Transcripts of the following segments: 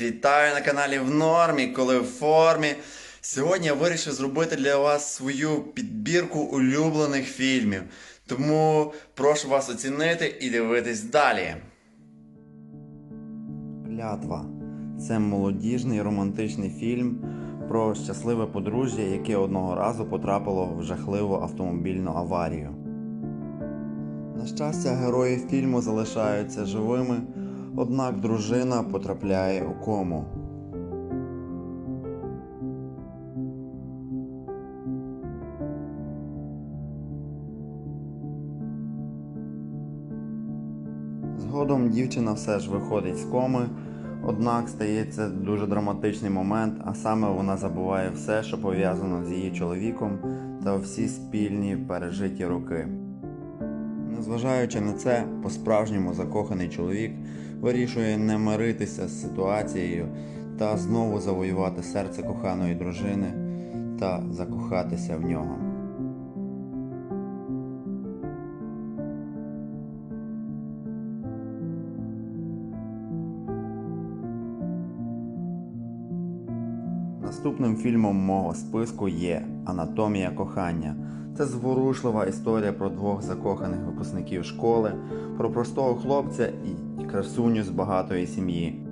Вітаю на каналі в нормі, коли в формі. Сьогодні я вирішив зробити для вас свою підбірку улюблених фільмів. Тому прошу вас оцінити і дивитись далі. Клятва. Це молодіжний романтичний фільм про щасливе подружжя, яке одного разу потрапило в жахливу автомобільну аварію. На щастя, герої фільму залишаються живими, однак дружина потрапляє у кому. Згодом дівчина все ж виходить з коми, однак стається дуже драматичний момент, а саме вона забуває все, що пов'язано з її чоловіком та всі спільні пережиті роки. Незважаючи на це, по-справжньому закоханий чоловік вирішує не миритися з ситуацією та знову завоювати серце коханої дружини та закохатися в нього. Наступним фільмом мого списку є Анатомія кохання. Це зворушлива історія про двох закоханих випускників школи, про простого хлопця і красуню з багатої сім'ї.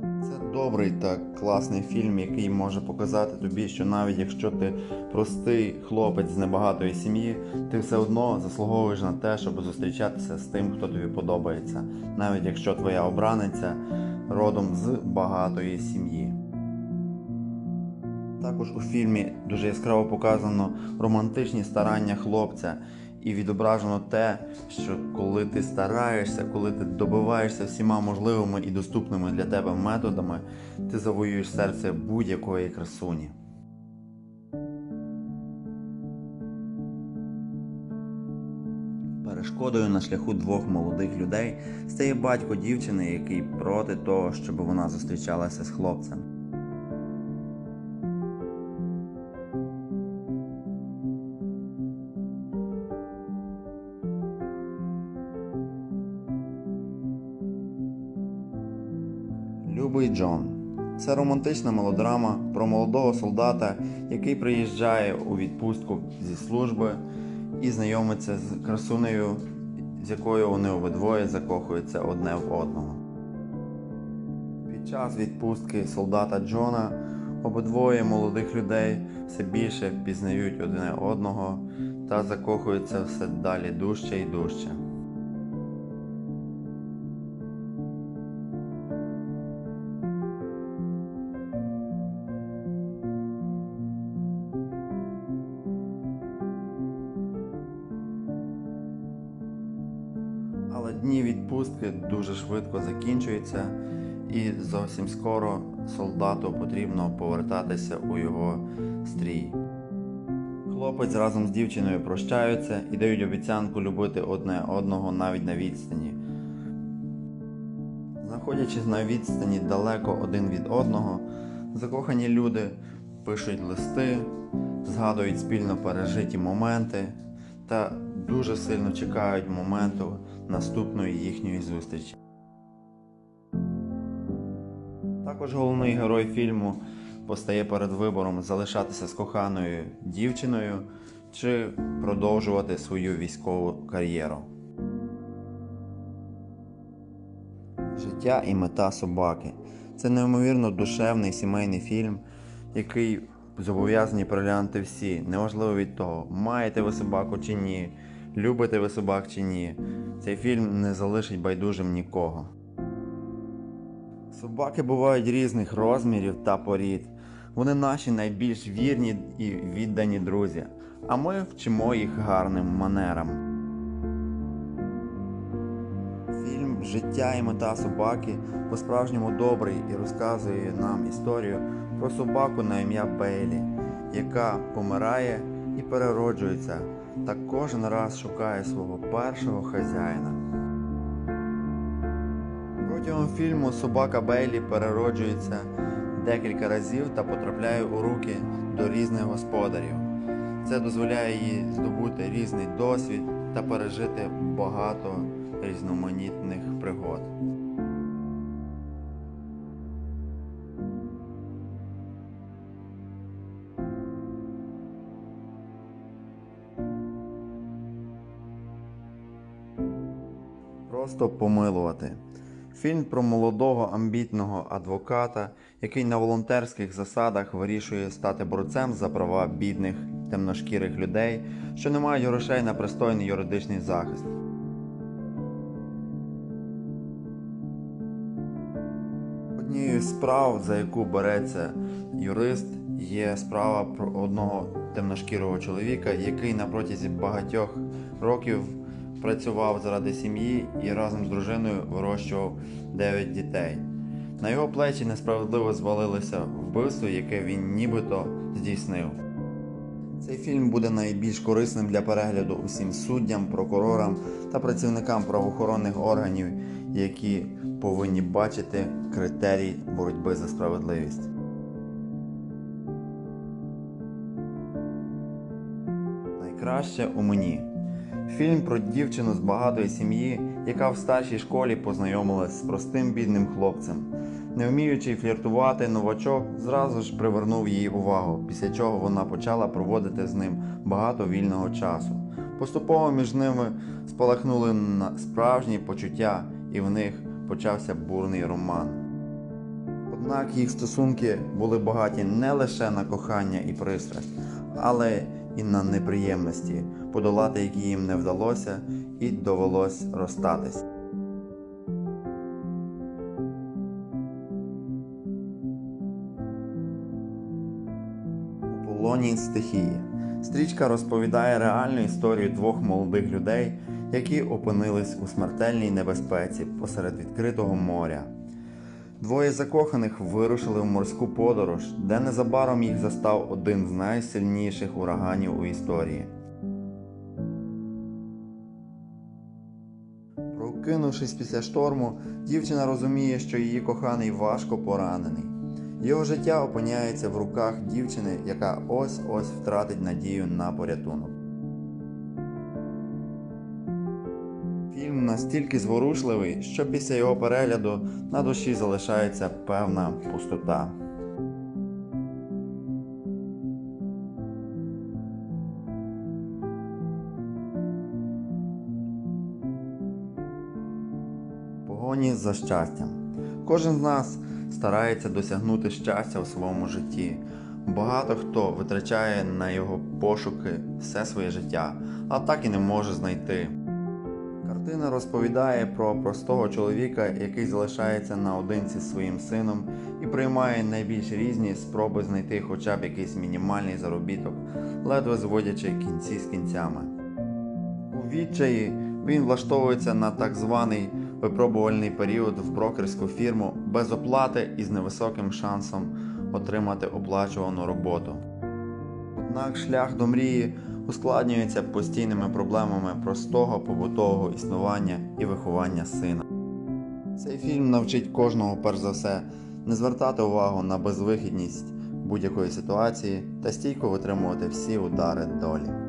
Це добрий та класний фільм, який може показати тобі, що навіть якщо ти простий хлопець з небагатої сім'ї, ти все одно заслуговуєш на те, щоб зустрічатися з тим, хто тобі подобається, навіть якщо твоя обраниця родом з багатої сім'ї. Також у фільмі дуже яскраво показано романтичні старання хлопця і відображено те, що коли ти стараєшся, коли ти добиваєшся всіма можливими і доступними для тебе методами, ти завоюєш серце будь-якої красуні. Перешкодою на шляху двох молодих людей стає батько дівчини, який проти того, щоб вона зустрічалася з хлопцем. Це романтична мелодрама про молодого солдата, який приїжджає у відпустку зі служби і знайомиться з красунею, з якою вони обидвоє закохуються одне в одного. Під час відпустки солдата Джона обидвоє молодих людей все більше пізнають одне одного та закохуються все далі дужче і дужче. Дні відпустки дуже швидко закінчуються, і зовсім скоро солдату потрібно повертатися у його стрій. Хлопець разом з дівчиною прощаються і дають обіцянку любити одне одного навіть на відстані. Знаходячись на відстані далеко один від одного, закохані люди пишуть листи, згадують спільно пережиті моменти та дуже сильно чекають моменту наступної їхньої зустрічі. Також головний герой фільму постає перед вибором залишатися з коханою дівчиною чи продовжувати свою військову кар'єру. Життя і мета собаки це неймовірно душевний сімейний фільм, який зобов'язані переглянути всі, неважливо від того, маєте ви собаку чи ні, любите ви собак чи ні. Цей фільм не залишить байдужим нікого. Собаки бувають різних розмірів та порід. Вони наші найбільш вірні і віддані друзі, а ми вчимо їх гарним манерам. Фільм Життя і мета собаки по-справжньому добрий і розказує нам історію про собаку на ім'я Бейлі, яка помирає і перероджується, та кожен раз шукає свого першого хазяїна. Протягом фільму собака Бейлі перероджується декілька разів та потрапляє у руки до різних господарів. Це дозволяє їй здобути різний досвід та пережити багато різноманітних пригод. Просто помилувати. Фільм про молодого амбітного адвоката, який на волонтерських засадах вирішує стати борцем за права бідних темношкірих людей, що не мають грошей на пристойний юридичний захист. Однією з справ, за яку береться юрист, є справа про одного темношкірого чоловіка, який на протязі багатьох років працював заради сім'ї і разом з дружиною вирощував 9 дітей. На його плечі несправедливо звалилося вбивство, яке він нібито здійснив. Цей фільм буде найбільш корисним для перегляду усім суддям, прокурорам та працівникам правоохоронних органів, які повинні бачити критерій боротьби за справедливість. Найкраще у мені. Фільм про дівчину з багатої сім'ї, яка в старшій школі познайомилась з простим бідним хлопцем. Не вміючи фліртувати, новачок зразу ж привернув її увагу, після чого вона почала проводити з ним багато вільного часу. Поступово між ними спалахнули справжні почуття, і в них почався бурний роман. Однак їх стосунки були багаті не лише на кохання і пристрасть, але і на неприємності, подолати які їм не вдалося, і довелось розстатись. У полоні стихії. Стрічка розповідає реальну історію двох молодих людей, які опинились у смертельній небезпеці посеред відкритого моря. Двоє закоханих вирушили в морську подорож, де незабаром їх застав один з найсильніших ураганів у історії. Прокинувшись після шторму, дівчина розуміє, що її коханий важко поранений. Його життя опиняється в руках дівчини, яка ось-ось втратить надію на порятунок. Настільки зворушливий, що після його перегляду на душі залишається певна пустота. Погоні за щастям. Кожен з нас старається досягнути щастя у своєму житті. Багато хто витрачає на його пошуки все своє життя, а так і не може знайти. Картина розповідає про простого чоловіка, який залишається наодинці з своїм сином і приймає найбільш різні спроби знайти хоча б якийсь мінімальний заробіток, ледве зводячи кінці з кінцями. У відчаї він влаштовується на так званий випробувальний період в брокерську фірму без оплати і з невисоким шансом отримати оплачувану роботу. Однак шлях до мрії ускладнюється постійними проблемами простого побутового існування і виховання сина. Цей фільм навчить кожного, перш за все, не звертати увагу на безвихідність будь-якої ситуації та стійко витримувати всі удари долі.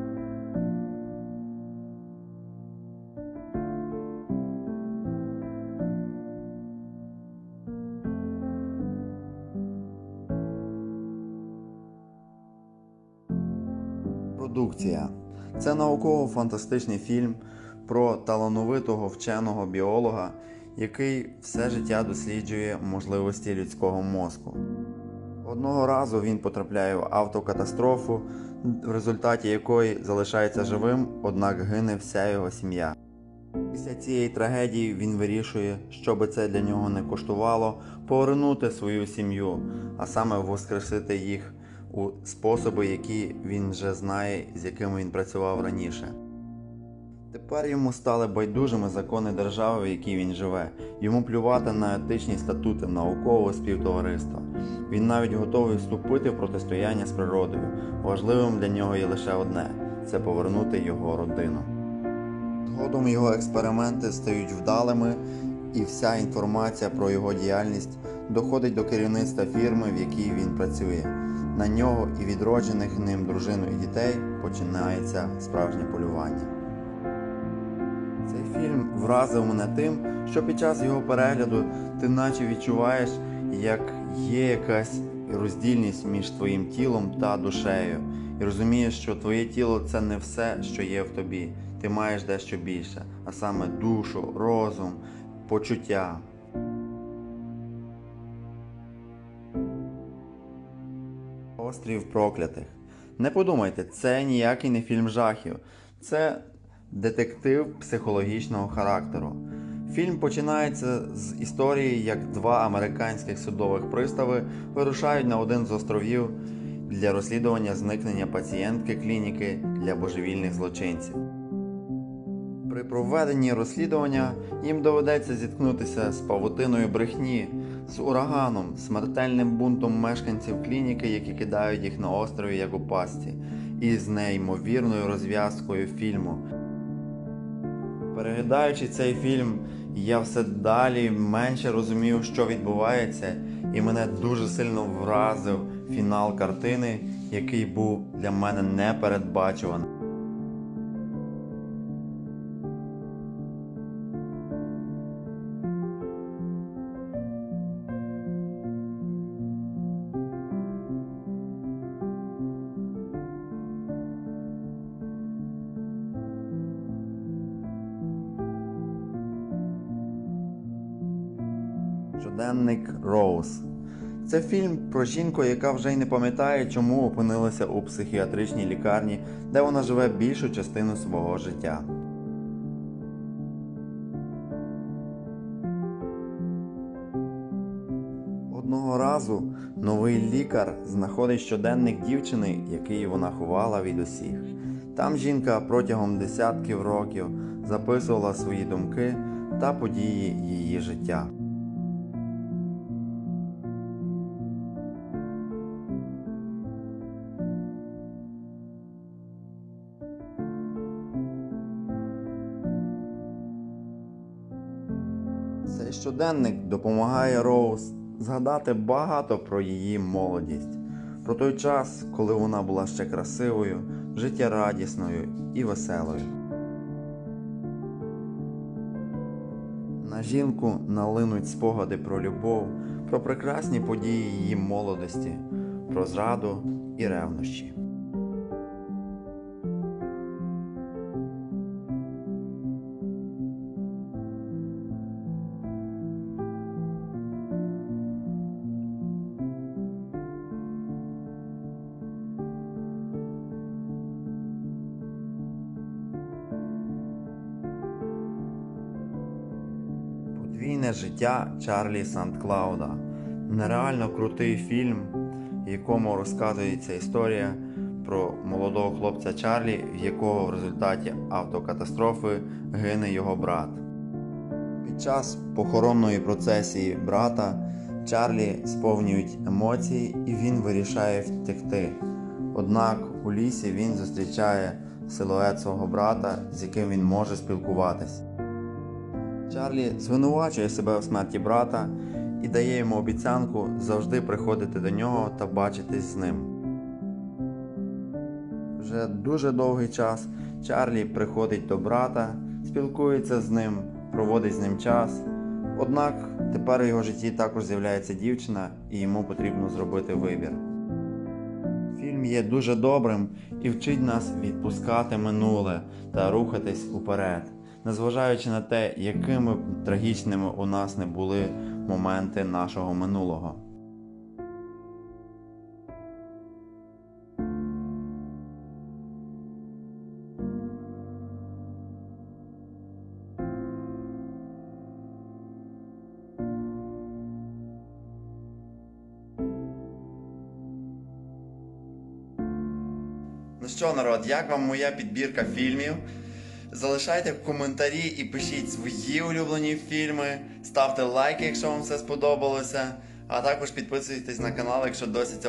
Науково-фантастичний фільм про талановитого вченого біолога, який все життя досліджує можливості людського мозку. Одного разу він потрапляє в автокатастрофу, в результаті якої залишається живим, однак гине вся його сім'я. Після цієї трагедії він вирішує, що би це для нього не коштувало, повернути свою сім'ю, а саме воскресити їх у способи, які він вже знає, з якими він працював раніше. Тепер йому стали байдужими закони держави, в якій він живе. Йому плювати на етичні статути наукового співтовариства. Він навіть готовий вступити в протистояння з природою. Важливим для нього є лише одне це повернути його родину. Згодом його експерименти стають вдалими, і вся інформація про його діяльність доходить до керівництва фірми, в якій він працює. На нього і відроджених ним дружину і дітей починається справжнє полювання. Цей фільм вразив мене тим, що під час його перегляду ти наче відчуваєш, як є якась роздільність між твоїм тілом та душею, і розумієш, що твоє тіло це не все, що є в тобі. ти маєш дещо більше, а саме душу, розум, почуття. Острів проклятих. Не подумайте, це ніякий не фільм жахів. Це детектив психологічного характеру. Фільм починається з історії, як два американських судових пристави вирушають на один з островів для розслідування зникнення пацієнтки клініки для божевільних злочинців. При проведенні розслідування їм доведеться зіткнутися з павутиною брехні, з ураганом, смертельним бунтом мешканців клініки, які кидають їх на острові як у пастці, і з неймовірною розв'язкою фільму. Переглядаючи цей фільм, я все далі менше розумів, що відбувається, і мене дуже сильно вразив фінал картини, який був для мене непередбачуваний. Щоденник Роуз. Це фільм про жінку, яка вже й не пам'ятає, чому опинилася у психіатричній лікарні, де вона живе більшу частину свого життя. Одного разу новий лікар знаходить щоденник дівчини, який вона ховала від усіх. Там жінка протягом десятків років записувала свої думки та події її життя. Щоденник допомагає Роуз згадати багато про її молодість, про той час, коли вона була ще красивою, життєрадісною і веселою. На жінку налинуть спогади про любов, про прекрасні події її молодості, про зраду і ревнощі. Життя Чарлі Сант-Клауда. Нереально крутий фільм, в якому розказується історія про молодого хлопця Чарлі, в якого в результаті автокатастрофи гине його брат. Під час похоронної процесії брата Чарлі сповнюють емоції і він вирішає втекти. Однак у лісі він зустрічає силует свого брата, з яким він може спілкуватись. Чарлі звинувачує себе в смерті брата і дає йому обіцянку завжди приходити до нього та бачитись з ним. Вже дуже довгий час Чарлі приходить до брата, спілкується з ним, проводить з ним час. Однак тепер у його житті також з'являється дівчина і йому потрібно зробити вибір. Фільм є дуже добрим і вчить нас відпускати минуле та рухатись уперед, незважаючи на те, якими трагічними у нас не були моменти нашого минулого. Ну що, народ, як вам моя підбірка фільмів? Залишайте коментарі і пишіть свої улюблені фільми. Ставте лайки, якщо вам все сподобалося. А також підписуйтесь на канал, якщо досі цього